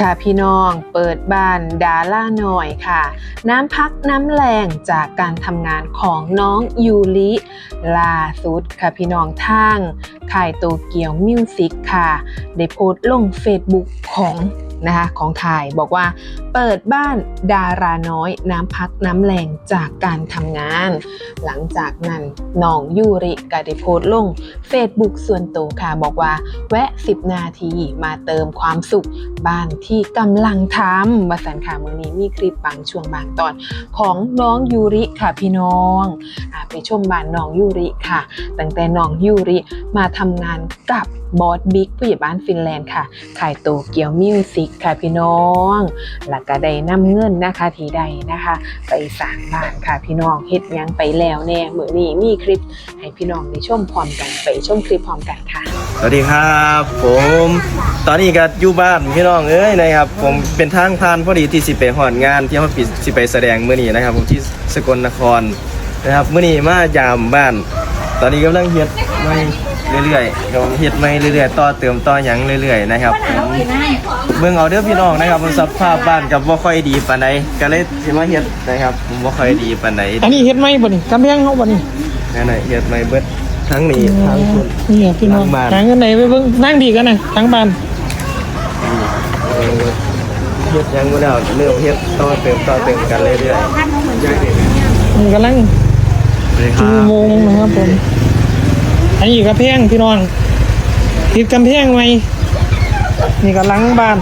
ค่ะพี่น้องเปิดบ้านดาล่าหน่อยค่ะ น้ำพักน้ำแรงจากการทำงานของน้องยูริล่าสุดค่ะพี่น้องทางค่ายโตเกียวมิวสิกค่ะ ได้โพสต์ลงเฟซบุ๊กของ นะคะของค่ายบอกว่า เปิดบ้านดาราน้อยน้ำพักน้ำแรงจากการทำงาน หลังจากนั้นน้องยูริก็ได้โพสต์ลงเฟซบุ๊กส่วนตัวค่ะบอกว่า แวะ 10 นาทีมาเติมความสุข บ้านที่กำลังทำวาสันค่ะมือนี้มีคลิปบางช่วงบางตอน ของน้องยูริค่ะพี่น้องอไปชมบ้านน้องยูริค่ะ ตั้งแต่น้องยูริมาทำงานกับบอสบิ๊กผู้ใหญ่บ้านฟินแลนด์ค่ะขายโตเกียวมิวสิกค่ะพี่น้องแล้วก็ได้นำเงินนะคะที่ใดนะคะ ไปสร้างบ้านค่ะพี่น้องเฮ็ดยังไปแล้วแน่มือนี้มีคลิป ให้พี่น้องได้ชมพร้อมกันไปชมคลิปพร้อมกันค่ะ สวัสดีครับ ผม ตอนนี้ก็อยู่บ้านพี่น้องเอ้ยนะครับผมเป็นทางผ่านพอดีที่สิไปหอนงานที่เขาปิดสิไปแสดงเมื้อนี้นะครับ ผมที่สกลนครนะครับเมื้อนี้มายามบ้าน ตอนนี้กำลังเฮ็ดไม่ เรื่อยๆกำลังเฮ็ดไม่เรื่อยๆต่อเติมต่อหยังเรื่อยๆนะครับผมเบิ่งเอาเด้อพี่น้องนะครับผมสภาพบ้านกับบ่ค่อยดีปานใดก็เลยสิมาเฮ็ดนะครับผมบ่ค่อยดีปานใดอันนี้เฮ็ดไหมบ่นี่กำแพงเฮาบ่นี่นั่นน่ะเฮ็ดไม่เบิดทั้งนี้ทั้งคุณนี่อะพี่น้องทางบ้านหาเงินไหนไปเบิ่งนั่งดีกันนะทั้งบ้านเฮ็ดหยังบ่แล้วเริ่มเฮ็ดต่อเติมต่อเติมกันเรื่อยๆนี่กำลังเลยคจูรับโมงนะครับผม อันนี้กำแพงพี่น้องติดกำแพงไหมนี่ก็หลังบ้าน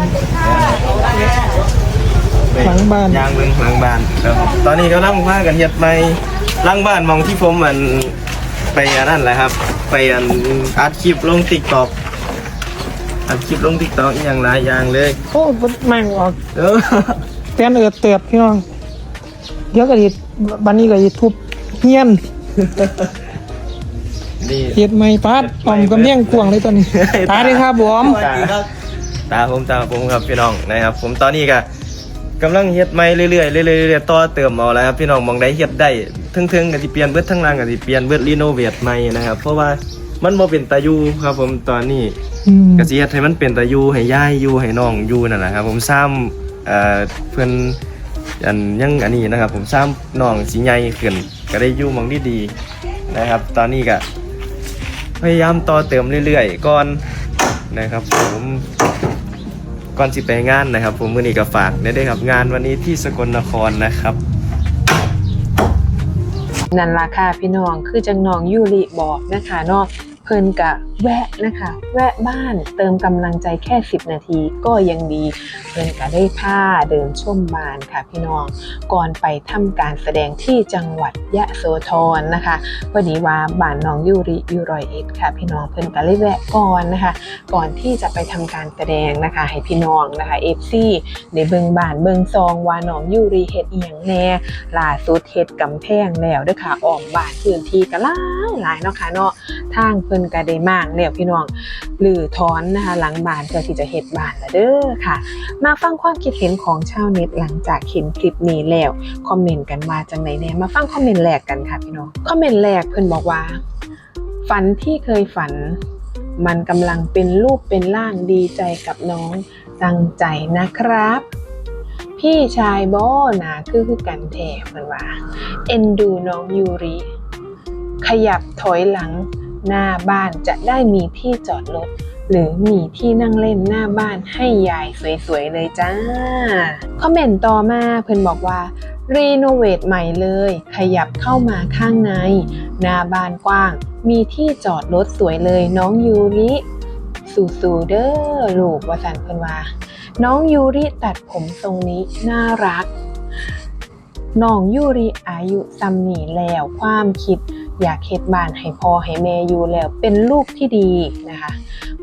หลังบ้านยางเบิ่งหลังบ้านครับตอนนี้กำลังพากันเฮ็ดใหม่หลังบ้านมองที่ผมมันไปอันนั้นแหละครับ ไปอันอัดคลิปลง TikTok อัดคลิปลง TikTok อหย่างหลายอย่างเลยโอ้บ่แม่งออกเออแตนเอิดเตือดพี่น้องเดี๋ยวก็สิบัดนี้ก็สิทุบเฮียน นี่เฮ็ดไหมปาดออมกำแพงกว้างเลยตอนนี้ตาดีครับบอมตาตาผมตาผมครับพี่น้องนะครับ ผมตอนนี้ก็กำลังเฮ็ดใหม่เรื่อยๆเรื่อยๆเรื่อยๆต่อเติมเอาแล้วครับพี่น้องมองได้เฮ็ดได้ทึ่งๆก็สิเปลี่ยนเบิดทั้งล่างก็สิเปลี่ยนเบิดรีโนเวทใหม่นะครับ เพราะว่ามันบ่เป็นตาอยู่ครับ ผมตอนนี้อืมก็สิเฮ็ดให้มันเป็นตาอยู่ให้ย่ายอยู่ให้น้องอยู่นั่นแหละครับ ผมซ้ำเอ่อเพิ่นอันยังอันนี้นะครับ ผมซ้ำน้องสิใหญ่ขึ้นก็ได้อยู่หมองที่ดีนะครับ ตอนนี้ก็ พยายามต่อเติมเรื่อยๆก่อนนะครับผมก่อนสิไปงานนะครับ ผมมือนี้ก็ฝากได้ด้วยครับงานวันนี้ที่สกลนครนะครับนั่นล่ะค่ะพี่น้องคือจังน้องยูริบอกนะคะเนาะ เพิ่นกะแวะนะคะ แวะบ้านเติมกำลังใจแค่ 10 นาทีก็ยังดี เพิ่นกะได้ผ้าเดินชมบานค่ะพี่น้อง ก่อนไปทำการแสดงที่จังหวัดยะโสธรนะคะพอดีว่าบ้านน้องยูริยูรอยเอ็ดค่ะ พี่น้องเพิ่นกะเลยแวะก่อนนะคะ ก่อนที่จะไปทำการแสดงนะคะ ให้พี่น้องนะคะ FC ได้เบิงบ้านเบิงซองว่าน้องยูริเฮ็ดอีหยังแน่ล่าสุดเฮ็ดกำแพงแล้วด้อค่ะออมบ้านพื้นที่ก็หลายหลายเนาะค่ะเนาะ ทางเพิ่นก็ได้มางแล้วพี่น้องหรือถอนนะคะหลังบ้านเพื่อที่จะเฮ็ดบ้านล้วเด้อค่ะ มาฟังความคิดเห็นของชาวเน็ตหลังจากเห็นคลิปนี้แล้วคอมเมนต์กันมาจังไหนแน่มาฟังคอมเมนต์แรกกันค่ะพี่น้องคอมเมนต์แรกเพิ่นบอกว่า ฝันที่เคยฝัน มันกำลังเป็นรูปเป็นร่างดีใจกับน้องตั้งใจนะครับพี่ชายโบนะคือคือกันแถเหมือนว่า เอ็นดูน้องยูริ ขยับถอยหลัง หน้าบ้านจะได้มีที่จอดรถหรือมีที่นั่งเล่นหน้าบ้านให้ยายสวยๆเลยจ้า คอมเมนต์ต่อมาเพิ่อนบอกว่า รีโนเวทใหม่เลย ขยับเข้ามาข้างใน หน้าบ้านกว้าง มีที่จอดรถสวยเลยน้องยูริสู่ๆเด้อลูกวาสันเพิ่อนว่า น้องยูริตัดผมทรงนี้น่ารักน้องยูริอายุซ้ำนี่แล้วความคิด อยากเฮ็ดบ้านให้พ่อให้แม่อยู่แล้ว เป็นลูกที่ดีนะคะ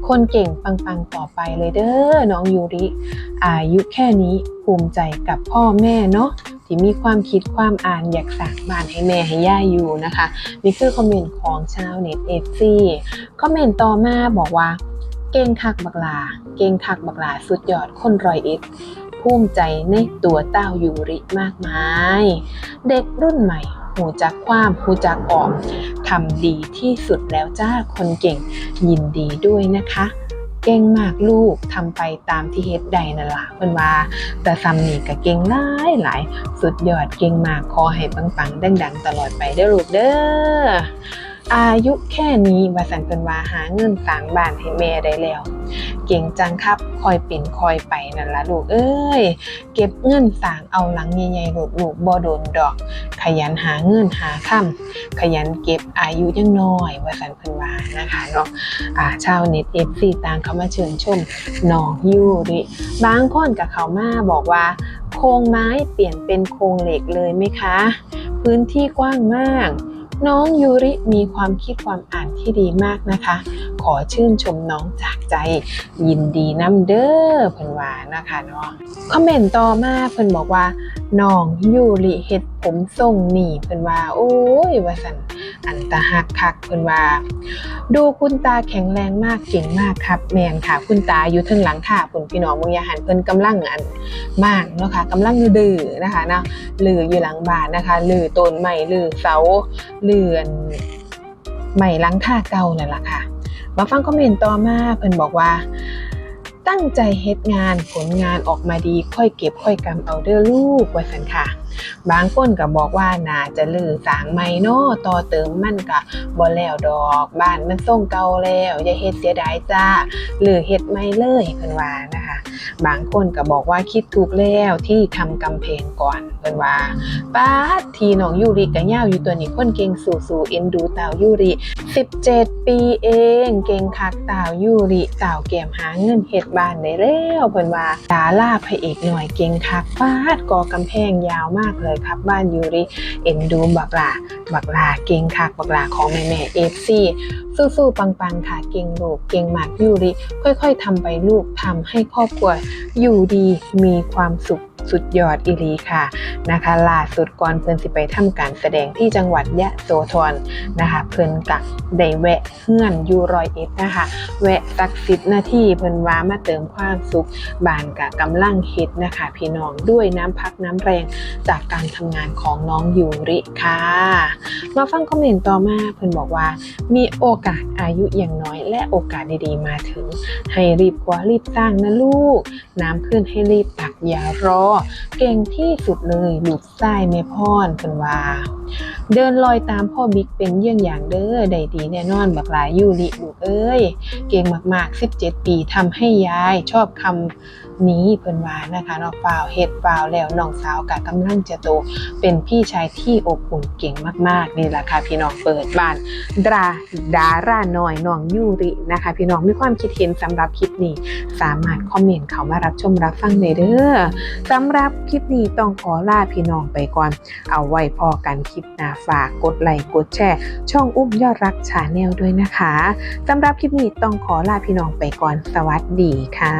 คนเก่งปังๆต่อไปเลยเด้อน้องยูริอายุแค่นี้ภูมิใจกับพ่อแม่เนาะที่มีความคิดความอ่านอยากสร้างบ้านให้แม่ให้ย่าอยู่นะคะ นี่คือคอมเมนต์ของชาวเน็ตเอฟซีคอมเมนต์ต่อมาบอกว่า เก่งคักบักลา เก่งคักบักลาสุดยอดคนรอยเอ็ดภูมิใจในตัวเต้ายูริมากมาย เด็กรุ่นใหม่ หูจักความหูจักออมทำดีที่สุดแล้วจ้าคนเก่งยินดีด้วยนะคะ เก่งมากลูกทำไปตามที่เฮ็ดได้นั่นล่ะเพิ่นว่า แต่ซัมนี่ก็เก่งหลายหลายสุดยอดเก่งมากขอให้ปังๆดังๆ ตลอดไปเด้อลูกเด้อ อายุแค่นี้ว่าสันเพิ่นว่าหาเงินสร้างบ้านให้แม่ได้แล้ว เก่งจังครับคอยเป็นคอยไปนั่นละลูกเอ้ย เก็บเงินสร้างเอาหลังใหญ่ๆลูกลูกบ่โดนดอก ขยันหาเงินหาค่ำขยันเก็บอายุยังน้อยว่าสันเพิ่นว่านะคะเนาะอ่าชาวเน็ต FC ต่างเข้ามาเชิญชมน้องยูริบางคนกับเขามาบอกว่า โครงไม้เปลี่ยนเป็นโครงเหล็กเลยไหมคะ พื้นที่กว้างมาก น้องยูริมีความคิดความอ่านที่ดีมากนะคะ ขอชื่นชมน้องจากใจ ยินดีน้ำเด้อเพิ่นว่านะคะเนาะคอมเมนต์ต่อมาเพิ่นบอกว่าน้องยูริเฮ็ดผมทรงหนีเพิ่นว่า โอ้ยว่าสัน อันตาหักคักเพิ่นว่า ดูคุณตาแข็งแรงมากเก่งมากครับ แมนค่ะ คุณตาอยู่ทึงหลังค่ะคุณพี่น้องมุงยาหันเพิ่นกำลังอันมากเนาะค่ะกำลังดื้อนะคะเนาะลืออยู่หลังบ้านนะคะลือต้นไม้ลือเสาลืออันไม้หลังคาเก่านั่นล่ะค่ะ มาฟังคอมเมนต์ต่อมาเพิ่นบอกว่า ตั้งใจเฮ็ดงานผลงานออกมาดีค่อยเก็บค่อยกำเอาเด้อลูกว่าสันค่ะ บางคนก็บอกว่าน่าจะลือสางไม่เนาะต่อเติมมันก็บ่แล้วดอกบ้านมันส่งเก่าแล้วอย่าเฮ็ดเสียดายจ้าหรือเฮ็ดไม่เลยเพิ่นว่านะคะ บางคนก็บอกว่าคิดถูกแล้วที่ทำกำแพงก่อนเพิ่นว่าป้าดทีน้องยูริก็ยาวอยู่ตัวนี้คนเก่งสู่ๆเอ็นดูเต่ายูริ17 ปีเอง เก่งคักเต่ายูริเต่าแก้มหาเงินเฮ็ดบ้านได้แล้วเพิ่นว่าดาล่าพระเอกหน่อยเก่งคักฟาดก่อกำแพงยาวมากากเลยครับ บ้านยูริเอ็นดูบักลาบักลาเก่งคักบักลาของแม่แม่เอฟซี สู้ๆ ปังๆ ค่ะ เก่งโลก เก่งมากยูริ ค่อยๆทำไปลูกทำให้ครอบครัวอยู่ดีมีความสุขสุดยอดอีหลีค่ะนะคะล่าสุดก่อนเพิ่นสิไปทำการแสดงที่จังหวัดยะโสธรนะคะ เพิ่นกะได้แวะเฮือนอยู่รอยเอ็ดนะคะ แวะสักสิบนาทีเพิ่นว่ามาเติมความสุขบานกะกำลังเฮ็ดนะคะ พี่น้องด้วยน้ำพักน้ำแรงจากการทำงานของน้องยูริค่ะ มาฟังคอมเมนต์ต่อมาเพิ่นบอกว่ามีโอกาสอายุอย่างน้อยและโอกาสดีๆมาถึง ให้รีบคว้ารีบสร้างนะลูก น้ำขึ้นให้รีบตักอย่ารอ เก่งที่สุดเลยลูกไส้แม่พ่อนเพิ่นว่า เดินลอยตามพ่อบิ๊กเป็นเยี่ยงอย่างเด้อได้ดีแน่นอนบักหลายยูริลูกเอ้ย เก่งมากๆ 17 ปีทำให้ยายชอบคำนี้เพิ่นว่านะคะเนาะฝ่าวเฮ็ดฝ่าวแล้วน้องสาวกะกำลังจะโต เป็นพี่ชายที่อบอุ่นเก่งมากๆนี่แหละค่ะพี่น้องเปิดบ้านดราดาราหน้อยน้องยูรินะคะ พี่น้องมีความคิดเห็นสำหรับคลิปนี้ สามารถคอมเมนต์เข้ามารับชมรับฟังได้เด้อสำหรับคลิปนี้ต้องขอลาพี่น้องไปก่อน เอาไว้พอกันคลิปหน้าฝากกดไลค์กดแชร์ ช่องอุ้มยอดรักชาแนลด้วยนะคะสำหรับคลิปนี้ต้องขอลาพี่น้องไปก่อนสวัสดีค่ะ